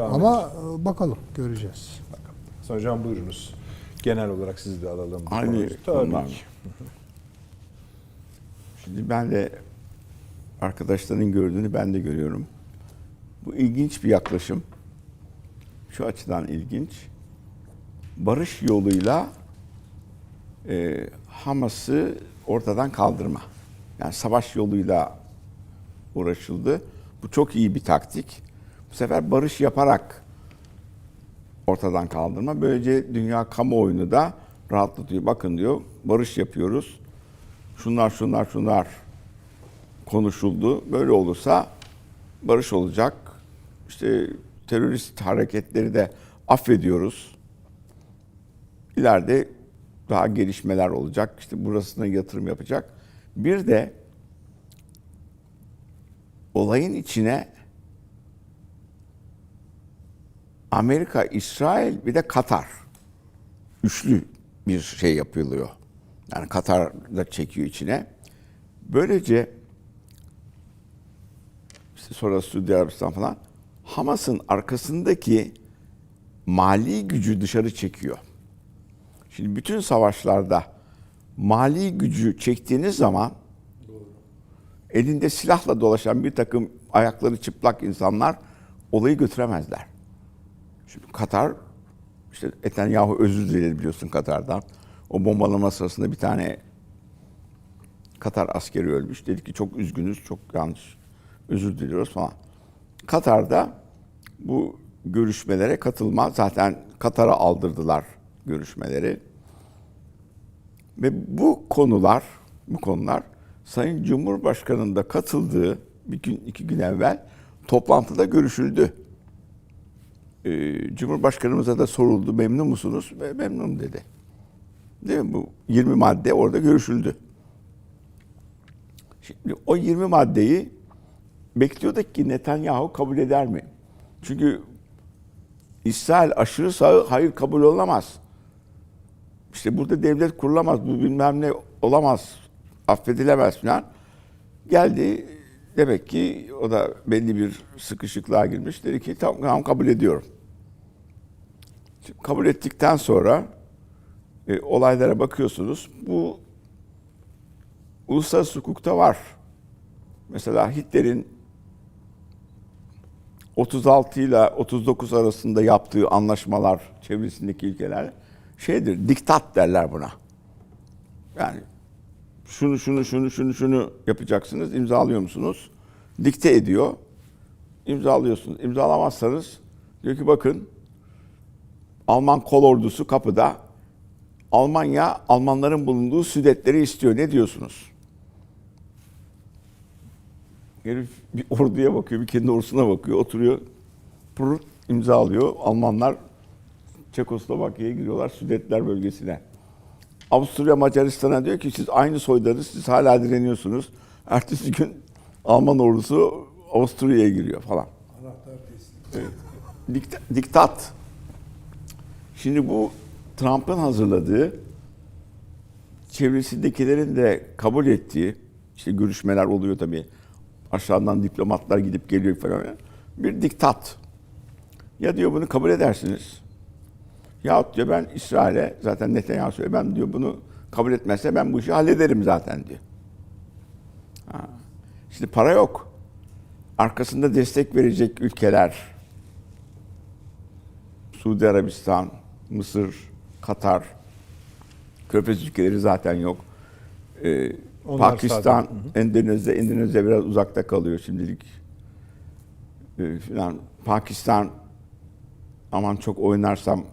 Ama e, bakalım göreceğiz. Sonra hocam buyurunuz. Genel olarak sizi de alalım. bu Aynı konuda. Tabii konular. ki. Şimdi ben de arkadaşların gördüğünü ben de görüyorum. Bu ilginç bir yaklaşım. Şu açıdan ilginç. Barış yoluyla e, Hamas'ı ortadan kaldırma. Yani savaş yoluyla uğraşıldı. Bu çok iyi bir taktik. Sefer barış yaparak ortadan kaldırma. Böylece dünya kamuoyunu da rahatlatıyor. Bakın diyor barış yapıyoruz. Şunlar şunlar şunlar konuşuldu. Böyle olursa barış olacak. İşte terörist hareketleri de affediyoruz. İleride daha gelişmeler olacak. İşte burasına yatırım yapacak. Bir de olayın içine Amerika, İsrail bir de Katar. Üçlü bir şey yapılıyor. Yani Katar da çekiyor içine. Böylece işte sonra Suudi Arabistan falan Hamas'ın arkasındaki mali gücü dışarı çekiyor. Şimdi bütün savaşlarda mali gücü çektiğiniz zaman elinde silahla dolaşan bir takım ayakları çıplak insanlar olayı götüremezler. Şimdi Katar, işte Netanyahu özür diledi biliyorsun Katar'dan. O bombalama sırasında bir tane Katar askeri ölmüş. Dedi ki çok üzgünüz, çok yanlış, özür diliyoruz falan. Katar'da bu görüşmelere katılma, zaten Katar'a aldırdılar görüşmeleri. Ve bu konular, bu konular Sayın Cumhurbaşkanı'nın da katıldığı bir gün, iki gün evvel toplantıda görüşüldü. Ee, Cumhurbaşkanımıza da soruldu, memnun musunuz? Ve memnunum dedi. Değil mi? Bu 20 madde orada görüşüldü. Şimdi o 20 maddeyi bekliyorduk ki Netanyahu kabul eder mi? Çünkü İsrail aşırı sağı hayır kabul olamaz. İşte burada devlet kurulamaz, bu bilmem ne olamaz, affedilemez falan. Geldi demek ki o da belli bir sıkışıklığa girmiş. Dedi ki tamam, tamam kabul ediyorum. Kabul ettikten sonra e, olaylara bakıyorsunuz. Bu uluslararası hukukta var. Mesela Hitler'in 36 ile 39 arasında yaptığı anlaşmalar çevresindeki ülkeler şeydir, diktat derler buna. Yani şunu şunu şunu şunu şunu yapacaksınız, imzalıyor musunuz? Dikte ediyor. İmzalıyorsunuz. İmzalamazsanız diyor ki bakın Alman kol ordusu kapıda. Almanya Almanların bulunduğu Südetleri istiyor. Ne diyorsunuz? Herif bir orduya bakıyor, bir kendi ordusuna bakıyor, oturuyor. Pırr, imzalıyor. Almanlar Çekoslovakya'ya giriyorlar Südetler bölgesine. Avusturya Macaristan'a diyor ki siz aynı soydanız, siz hala direniyorsunuz. Ertesi gün Alman ordusu Avusturya'ya giriyor falan. Evet. Dikta- diktat. Şimdi bu Trump'ın hazırladığı, çevresindekilerin de kabul ettiği, işte görüşmeler oluyor tabii. Aşağıdan diplomatlar gidip geliyor falan. Bir diktat. Ya diyor bunu kabul edersiniz. Yahut diyor ben İsrail'e zaten Netanyahu söylüyor. Ben diyor bunu kabul etmezse ben bu işi hallederim zaten diyor. Ha. Şimdi para yok. Arkasında destek verecek ülkeler Suudi Arabistan, Mısır, Katar, Körfez ülkeleri zaten yok. Ee, Onlar Pakistan, Endonezya, Endonezya biraz uzakta kalıyor şimdilik. Ee, filan. Pakistan aman çok oynarsam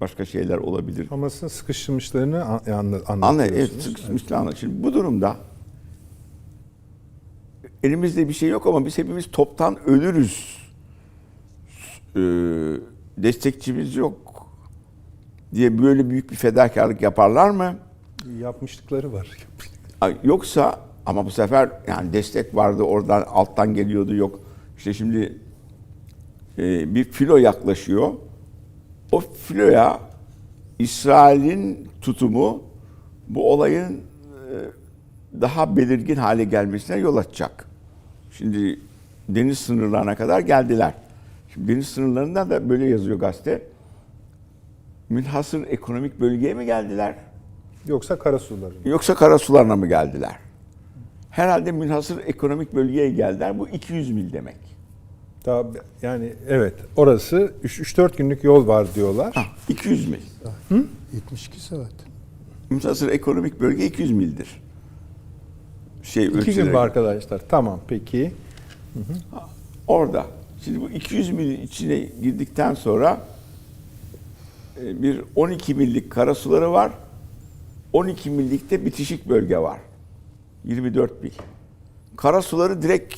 başka şeyler olabilir. Hamas'ın sıkıştırmışlarını an- anla- evet, anlatıyorsunuz. sıkışmışlar anla. Şimdi bu durumda elimizde bir şey yok ama biz hepimiz toptan ölürüz. Ee, destekçimiz yok diye böyle büyük bir fedakarlık yaparlar mı? Yapmışlıkları var. Yoksa ama bu sefer yani destek vardı oradan alttan geliyordu yok. İşte şimdi e, bir filo yaklaşıyor. O filoya İsrail'in tutumu bu olayın e, daha belirgin hale gelmesine yol açacak. Şimdi deniz sınırlarına kadar geldiler. Şimdi deniz sınırlarında da böyle yazıyor gazete. Münhasır ekonomik bölgeye mi geldiler? Yoksa karasuları. Yoksa karasularına mı geldiler? Herhalde münhasır ekonomik bölgeye geldiler. Bu 200 mil demek. Daha, yani evet orası 3-4 günlük yol var diyorlar. Ha, 200 mil. 72 saat. Münhasır ekonomik bölge 200 mildir. Şey, İki gün mü arkadaşlar? Tamam peki. Orada. Şimdi bu 200 milin içine girdikten sonra bir 12 millik karasuları var. 12 millikte bitişik bölge var. 24 mil. Karasuları direkt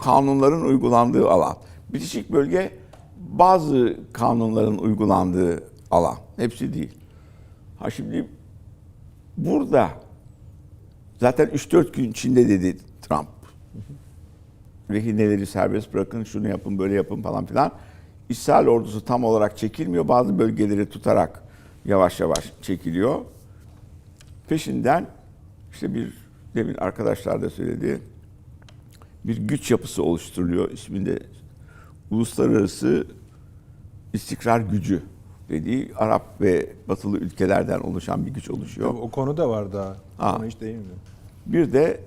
kanunların uygulandığı alan. Bitişik bölge bazı kanunların uygulandığı alan. Hepsi değil. Ha şimdi burada zaten 3-4 gün içinde dedi Trump rehineleri serbest bırakın, şunu yapın, böyle yapın falan filan. İsrail ordusu tam olarak çekilmiyor. Bazı bölgeleri tutarak yavaş yavaş çekiliyor. Peşinden işte bir demin arkadaşlar da söyledi. Bir güç yapısı oluşturuluyor. İsminde Uluslararası İstikrar Gücü dediği Arap ve Batılı ülkelerden oluşan bir güç oluşuyor. O konu da var daha. Ha. Ona hiç değinmiyorum. Bir de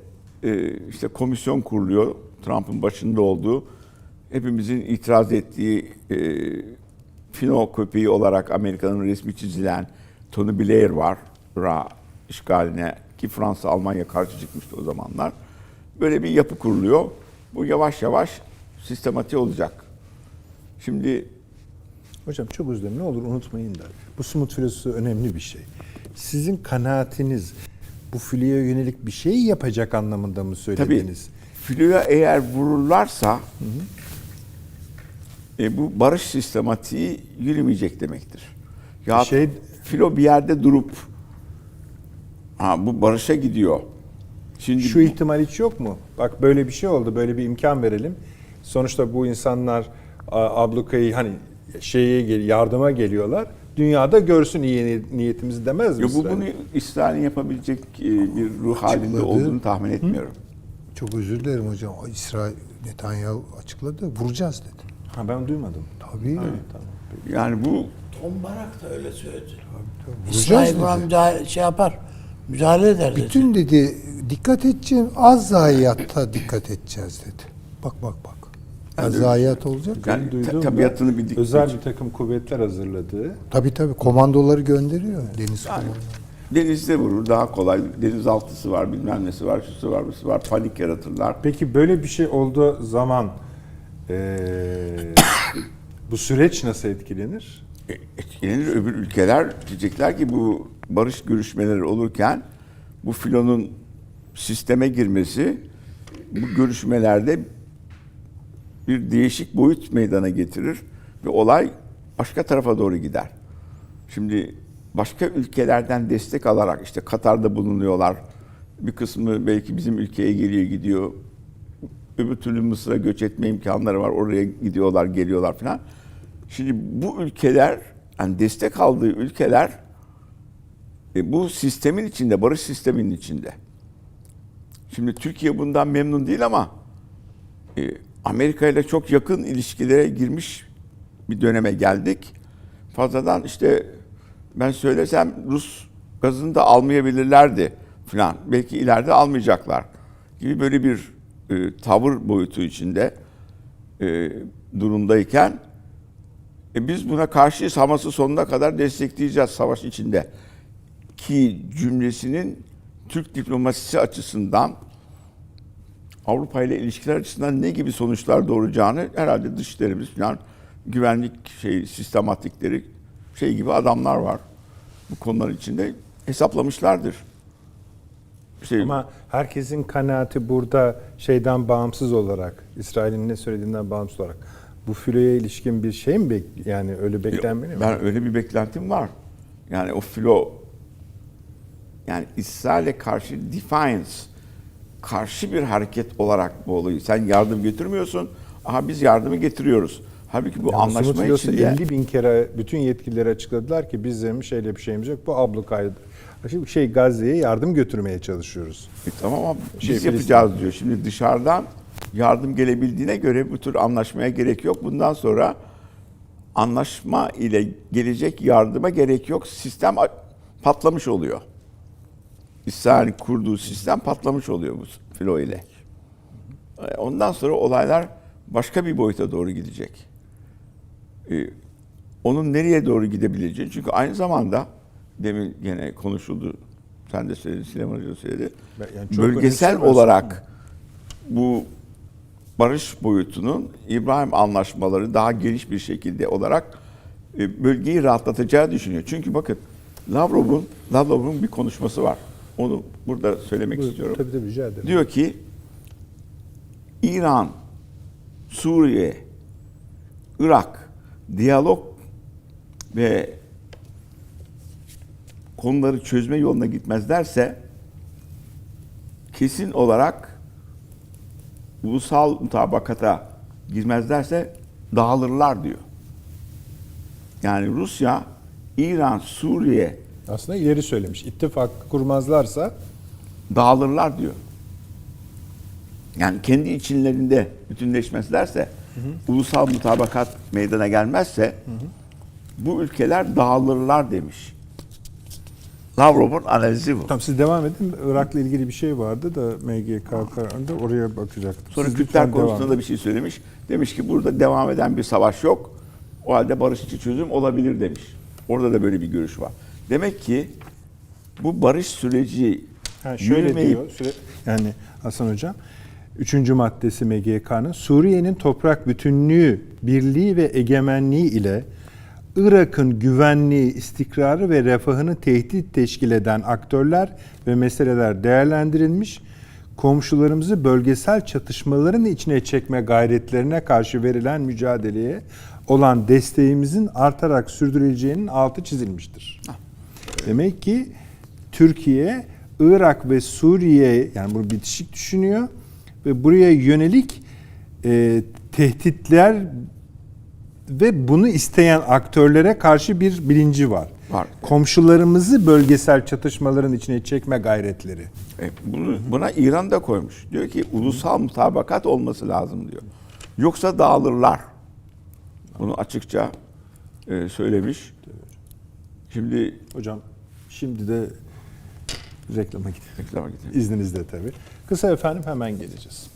e, işte komisyon kuruluyor. Trump'ın başında olduğu. Hepimizin itiraz ettiği e, fino köpeği olarak Amerika'nın resmi çizilen Tony Blair var. Ra işgaline ki Fransa Almanya karşı çıkmıştı o zamanlar. Böyle bir yapı kuruluyor. Bu yavaş yavaş sistematik olacak. Şimdi Hocam çok dilerim. Ne olur unutmayın da. Bu smut filosu önemli bir şey. Sizin kanaatiniz bu filoya yönelik bir şey yapacak anlamında mı Tabii söylediniz? filoya eğer vururlarsa e, bu barış sistematiği yürümeyecek demektir. Ya Şey- filo bir yerde durup ha bu barışa gidiyor. Şimdi Şu ihtimal hiç yok mu? Bak böyle bir şey oldu, böyle bir imkan verelim. Sonuçta bu insanlar ablukayı hani şeye gel- yardıma geliyorlar. Dünyada görsün iyi ni- niyetimizi demez mi? Yo, bu bunu İsrail'in yapabilecek e, bir ruh halinde Açıkladı. olduğunu tahmin etmiyorum. Çok özür dilerim hocam. İsrail Netanyahu açıkladı. Vuracağız dedi. Ha ben duymadım. Tabii. Tamam. Yani bu Tom Barak da öyle söyledi. Vuracağız İsrail buna müdahale, şey yapar, müdahale eder dedi. Bütün dedi dikkat edeceğim az zayiatta dikkat edeceğiz dedi. Bak bak bak. Az zayiat olacak. yani duydum tabiatını bildik. Özel bir takım kuvvetler hazırladı. Tabii tabii komandoları gönderiyor deniz komandoları. Denizde vurur daha kolay. Denizaltısı var, bilmem nesi var, şusu var, busu var. Panik yaratırlar. Peki böyle bir şey olduğu zaman eee, bu süreç nasıl etkilenir? E, etkilenir. Öbür ülkeler diyecekler ki bu barış görüşmeleri olurken bu filonun sisteme girmesi bu görüşmelerde bir değişik boyut meydana getirir ve olay başka tarafa doğru gider. Şimdi başka ülkelerden destek alarak işte Katar'da bulunuyorlar. Bir kısmı belki bizim ülkeye geliyor gidiyor. Öbür türlü Mısır'a göç etme imkanları var. Oraya gidiyorlar, geliyorlar falan. Şimdi bu ülkeler, yani destek aldığı ülkeler e, bu sistemin içinde, barış sisteminin içinde. Şimdi Türkiye bundan memnun değil ama e, Amerika ile çok yakın ilişkilere girmiş bir döneme geldik. Fazladan işte ben söylesem Rus gazını da almayabilirlerdi falan. Belki ileride almayacaklar gibi böyle bir e, tavır boyutu içinde e, durumdayken e, biz buna karşıyız Hamas'ı sonuna kadar destekleyeceğiz savaş içinde. Ki cümlesinin Türk diplomasisi açısından Avrupa ile ilişkiler açısından ne gibi sonuçlar doğuracağını herhalde dışişlerimiz falan güvenlik şey sistematikleri şey gibi adamlar var. Bu konular içinde hesaplamışlardır. Şey, Ama herkesin kanaati burada şeyden bağımsız olarak, İsrail'in ne söylediğinden bağımsız olarak bu filoya ilişkin bir şey mi bek yani öyle beklenmeli mi? Ben öyle bir beklentim var. Yani o filo yani İsrail'e karşı defiance karşı bir hareket olarak bu olayı sen yardım getirmiyorsun. Aha biz yardımı getiriyoruz. Halbuki bu Somut anlaşma içinde 50 bin kere bütün yetkilileri açıkladılar ki bizim şeyle bir şeyimiz yok. Bu ablukaydı. Şimdi şey Gazze'ye yardım götürmeye çalışıyoruz. E tamam ama Şey, biz yapacağız diyor. Şimdi dışarıdan yardım gelebildiğine göre bu tür anlaşmaya gerek yok. Bundan sonra anlaşma ile gelecek yardıma gerek yok. Sistem patlamış oluyor. İsrail'in kurduğu sistem patlamış oluyor bu filo ile. E, Ondan sonra olaylar başka bir boyuta doğru gidecek. E, Onun nereye doğru gidebileceği. Çünkü aynı zamanda demin gene konuşuldu. Sen de söyledin, Süleyman Hoca söyledi. Yani çok Bölgesel önemsemez. olarak bu barış boyutunun İbrahim anlaşmaları daha geniş bir şekilde olarak e, bölgeyi rahatlatacağı düşünüyor. Çünkü bakın Lavrov'un Lavrov'un bir konuşması var. Onu burada söylemek istiyorum. Tabii tabii rica ederim. Diyor ki İran, Suriye, Irak diyalog ve konuları çözme yoluna gitmezlerse kesin olarak ulusal mutabakata girmezlerse dağılırlar diyor. Yani Rusya, İran, Suriye Aslında ileri söylemiş. İttifak kurmazlarsa dağılırlar diyor. Yani kendi içinlerinde bütünleşmezlerse, ulusal mutabakat meydana gelmezse bu ülkeler dağılırlar demiş. Lavrov'un analizi bu. Tamam siz devam edin. Irak'la ilgili bir şey vardı da MGKK'da oraya bakacaktım. Sonra Siz Kürtler konusunda da bir şey söylemiş. Demiş ki burada devam eden bir savaş yok. O halde barışçı çözüm olabilir demiş. Orada da böyle bir görüş var. Demek ki bu barış süreci Ha, şöyle yürümeyip diyor. Süre, yani Hasan Hocam. Üçüncü maddesi MGK'nın Suriye'nin toprak bütünlüğü, birliği ve egemenliği ile Irak'ın güvenliği, istikrarı ve refahını tehdit teşkil eden aktörler ve meseleler değerlendirilmiş. Komşularımızı bölgesel çatışmaların içine çekme gayretlerine karşı verilen mücadeleye olan desteğimizin artarak sürdürüleceğinin altı çizilmiştir. Demek ki Türkiye, Irak ve Suriye yani bunu bitişik düşünüyor ve buraya yönelik e, tehditler ve bunu isteyen aktörlere karşı bir bilinci var. Var. Komşularımızı bölgesel çatışmaların içine çekme gayretleri. E, bunu, buna İran da koymuş. Diyor ki ulusal mutabakat olması lazım diyor. Yoksa dağılırlar. Bunu açıkça e, söylemiş. Şimdi Hocam şimdi de reklama gidelim. reklama gidelim. İzninizle tabii. Kısa efendim hemen geleceğiz.